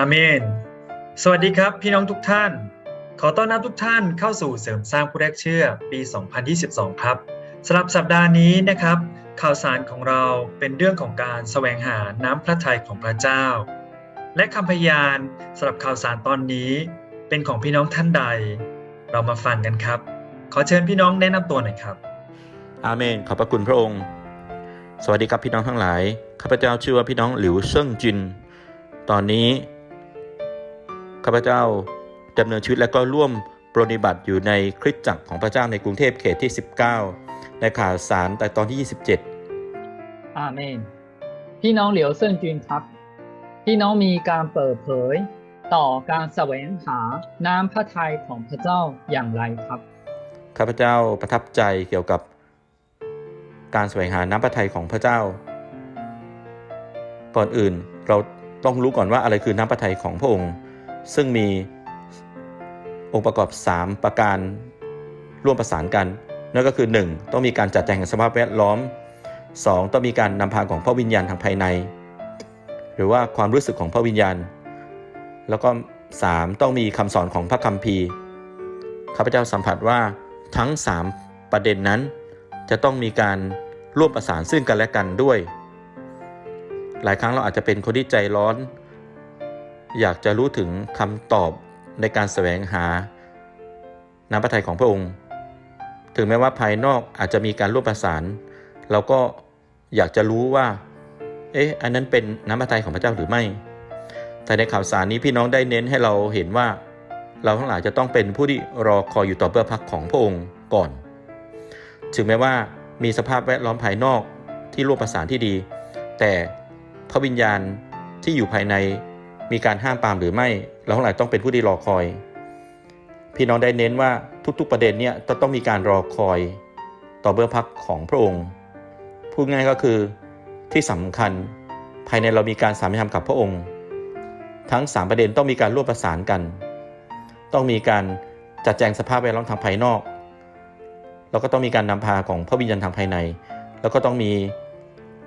อาเมน สวัสดีครับพี่น้องทุกท่าน ขอต้อนรับทุกท่านเข้าสู่เสริมสร้างผู้แรกเชื่อปี 2022 ครับสำหรับสัปดาห์นี้นะครับ ข่าวสารของเราเป็นเรื่องของการแสวงหาน้ำพระทัยของพระเจ้า และคำพยานสำหรับข่าวสารตอนนี้เป็นของพี่น้องท่านใด เรามาฟังกันครับ ขอเชิญพี่น้องแนะนำตัวหน่อยครับ อาเมน ขอบพระคุณพระองค์ สวัสดีครับพี่น้องทั้งหลาย ข้าพเจ้าชื่อว่าพี่น้องหลิวเซิ่งจิน ตอนนี้ ข้าพเจ้าดำเนินชีวิตและก็ร่วมปรนนิบัติอยู่ในคริสตจักรของพระเจ้าในกรุงเทพเขตที่ 19 ในข่าวสารแต่ตอนที่ 27 อาเมน พี่น้องเหลียวเซินจุนครับ พี่น้องมีการเปิดเผย ต่อการแสวงหาน้ำพระทัยของพระเจ้าอย่างไรครับข้าพเจ้าประทับใจเกี่ยวกับการแสวงหาน้ำพระทัยของพระเจ้า ก่อนอื่นเราต้องรู้ก่อนว่าอะไรคือน้ำพระทัยของพระองค์ ซึ่งมีองค์ประกอบ 3 ประการร่วมประสานกัน นั่นก็คือ 1. ต้องมีการจัดแจงสภาพแวดล้อม 2. ต้องมีการนำพาของพระวิญญาณทางภายใน หรือว่าความรู้สึกของพระวิญญาณ แล้วก็ 3. ต้องมีคำสอนของพระคัมภีร์ข้าพเจ้าสัมผัสว่าทั้ง 3 ประเด็นนั้น จะต้องมีการร่วมประสานซึ่งกันและกันด้วย หลายครั้งเราอาจจะเป็นคนที่ใจร้อน อยากจะรู้ถึงคำตอบในการแสวงหาน้ำพระทัยของพระองค์ ถึงแม้ว่าภายนอกอาจจะมีการร่วมประสาน เราก็อยากจะรู้ว่า เอ๊ะ อันนั้นเป็นน้ำพระทัยของพระเจ้าหรือไม่ แต่ในข่าวสารนี้พี่น้องได้เน้นให้เราเห็นว่า เราทั้งหลายจะต้องเป็นผู้ที่รอคอยอยู่ต่อเพื่อพักของพระองค์ก่อน ถึงแม้ว่ามีสภาพแวดล้อมภายนอกที่ร่วมประสานที่ดี แต่พระวิญญาณที่อยู่ภายใน มีการห้ามปามหรือไม่ เราทั้งหลายต้องเป็นผู้ที่รอคอย พี่น้องได้เน้นว่าทุกๆประเด็นเนี่ยจะต้องมีการรอคอย ต่อเบื้องพักของพระองค์ พูดง่ายก็คือที่สำคัญภายในเรามีการสามัญธรรมกับพระองค์ ทั้ง 3 ประเด็นต้องมีการร่วมประสานกัน ต้องมีการจัดแจงสภาพแวดล้อมทางภายนอก แล้วก็ต้องมีการนำพาของพระวิญญาณทางภายใน แล้วก็ต้องมี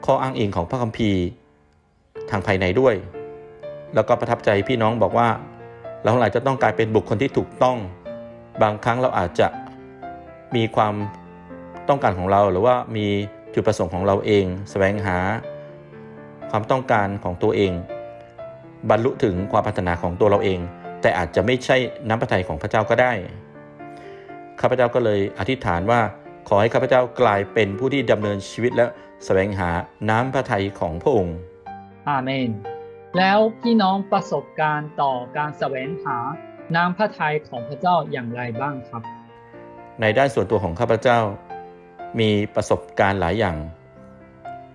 ข้ออ้างอิงของพระคัมภีร์ทางภายในด้วย แล้วก็ประทับใจพี่น้องบอกว่า เราทั้งหลายจะต้องกลายเป็นบุคคลที่ถูกต้อง บางครั้งเราอาจจะมีความต้องการของเราหรือว่ามีจุดประสงค์ของเราเองแสวงหาความต้องการของตัวเอง บรรลุถึงความปรารถนาของตัวเราเอง แต่อาจจะไม่ใช่น้ำพระทัยของพระเจ้าก็ได้ข้าพเจ้าก็เลยอธิษฐานว่าขอให้ข้าพเจ้ากลายเป็นผู้ที่ดำเนินชีวิตและแสวงหาน้ำพระทัยของพระองค์อาเมน แล้วพี่น้องประสบการณ์ต่อการแสวงหาน้ำพระทัยของพระเจ้าอย่างไรบ้างครับ ในด้านส่วนตัวของข้าพเจ้า มีประสบการณ์หลายอย่าง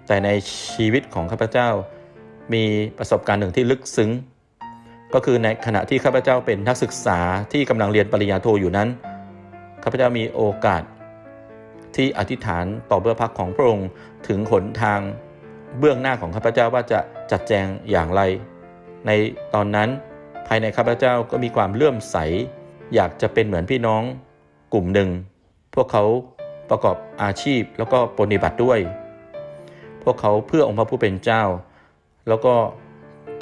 แต่ในชีวิตของข้าพเจ้า มีประสบการณ์หนึ่งที่ลึกซึ้ง ก็คือในขณะที่ข้าพเจ้าเป็นนักศึกษาที่กำลังเรียนปริญญาโทอยู่นั้นข้าพเจ้ามีโอกาสที่อธิษฐานต่อเบื้องพักของพระองค์ถึงหนทาง เบื้องหน้าของข้าพเจ้าว่าจะจัดแจงอย่างไร ในตอนนั้นภายในข้าพเจ้าก็มีความเลื่อมใส อยากจะเป็นเหมือนพี่น้องกลุ่มหนึ่ง พวกเขาประกอบอาชีพแล้วก็ปฏิบัติด้วย พวกเขาเพื่อองค์พระผู้เป็นเจ้า แล้วก็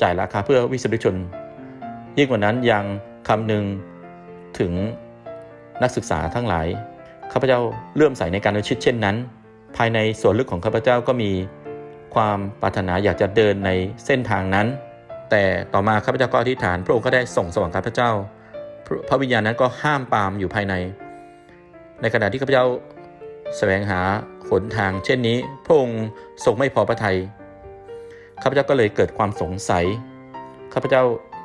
จ่ายราคาเพื่อวิสุทธิชน ยิ่งกว่านั้นยังคำหนึ่งถึงนักศึกษาทั้งหลายข้าพเจ้าเลื่อมใสในการดำเนิชิตเช่นนั้น ภายในส่วนลึกของข้าพเจ้าก็มี ความปรารถนาอยากจะเดินในเส้นทางนั้น แต่ต่อมาข้าพเจ้าก็อธิษฐาน พระองค์ก็ได้ส่งสว่างข้าพเจ้า พระวิญญาณนั้นก็ห้ามปามอยู่ภายใน ในขณะที่ข้าพเจ้าแสวงหาหนทาง เช่นนี้ พระองค์ทรงไม่พอพระทยัยข้าพเจ้าก็เลยเกิดความสงสัยข้าพเจ้า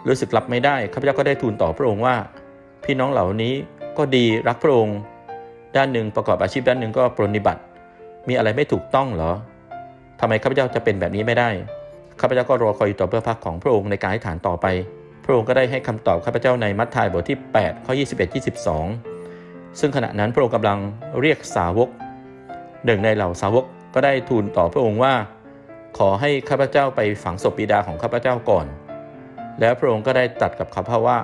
รู้สึกรับไม่ได้ข้าพเจ้าก็ได้ทูลต่อพระองค์ว่า พี่น้องเหล่านี้ก็ดีรักพระองค์ ด้านหนึ่งประกอบอาชีพด้านหนึ่งก็ปรนนิบัติ มีอะไรไม่ถูกต้องเหรอ ทำไมข้าพเจ้าจะเป็นแบบนี้ไม่ได้ ข้าพเจ้าก็รอคอยอยู่ต่อเพื่อพักของพระองค์ในการให้ฐานต่อไป พระองค์ก็ได้ให้คำตอบข้าพเจ้าในมัทธิวบทที่ 8 ข้อ 21 22 ซึ่งขณะนั้นพระองค์กำลังเรียกสาวก หนึ่งในเหล่าสาวกก็ได้ทูลต่อพระองค์ว่า ขอให้ข้าพเจ้าไปฝังศพบิดาของข้าพเจ้าก่อน แล้วพระองค์ก็ได้ตัดกับข้าพเจ้าว่า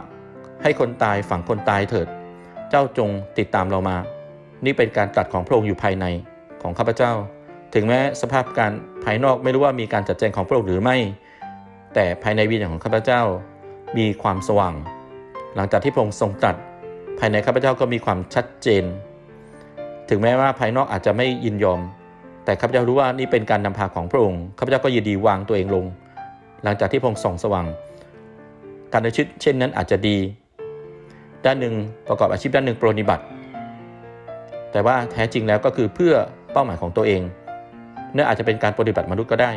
ให้คนตายฝังคนตายเถิด เจ้าจงติดตามเรามา นี่เป็นการตัดของพระองค์อยู่ภายในของข้าพเจ้า ถึงแม้สภาพการภายนอกไม่รู้ว่ามีการจัดแจงของพระองค์หรือไม่ แต่ภายในวิญญาณของข้าพเจ้ามีความสว่าง หลังจากที่พระองค์ทรงตรัสภายในข้าพเจ้าก็มีความชัดเจน ถึงแม้ว่าภายนอกอาจจะไม่ยินยอม แต่ข้าพเจ้ารู้ว่านี่เป็นการนำพาของพระองค์ข้าพเจ้าก็ยินดีวางตัวเองลง หลังจากที่พระองค์ส่องสว่าง การดำเนินชีวิตเช่นนั้นอาจจะดี ด้านหนึ่งประกอบอาชีพด้านหนึ่งปรนิบัติ แต่ว่าแท้จริงแล้วก็คือเพื่อเป้าหมายของตัวเอง นั่นอาจจะเป็นการปฏิบัติมนุษย์ก็ได้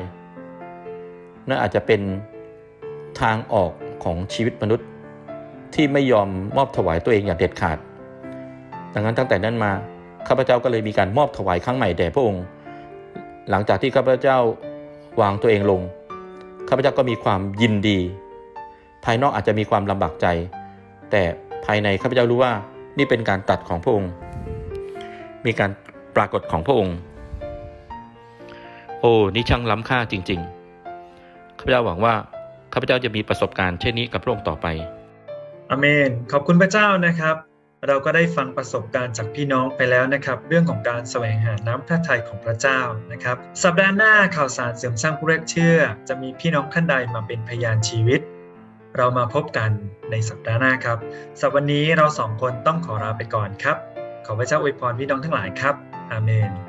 นั่นอาจจะเป็นทางออกของชีวิตมนุษย์ที่ไม่ยอมมอบถวายตัวเองอย่างเด็ดขาด ดังนั้นตั้งแต่นั้นมาข้าพเจ้าก็เลยมีการมอบถวายครั้งใหม่แด่พระองค์ หลังจากที่ข้าพเจ้าวางตัวเองลง ข้าพเจ้าก็มีความยินดี ภายนอกอาจจะมีความลำบากใจ แต่ภายในข้าพเจ้ารู้ว่านี่เป็นการตัดของพระองค์ มีการปรากฏของพระองค์ โอ้นี่ช่างล้ำค่าจริง ๆ ข้าพเจ้าหวังว่าข้าพเจ้าจะมีประสบการณ์เช่นนี้กับพระองค์ต่อไปอเมน ขอบคุณพระเจ้านะครับ เราก็ได้ฟังประสบการณ์จากพี่น้องไปแล้วนะครับ เรื่องของการแสวงหาน้ำพระทัยของพระเจ้านะครับ สัปดาห์หน้าข่าวสารเสริมสร้างผู้แรกเชื่อ จะมีพี่น้องท่านใดมาเป็นพยานชีวิต เรามาพบกันในสัปดาห์หน้าครับสำหรับวันนี้เราสองคนต้องขอลาไปก่อนครับ ขอพระเจ้าอวยพรพี่น้องทั้งหลายครับ อาเมน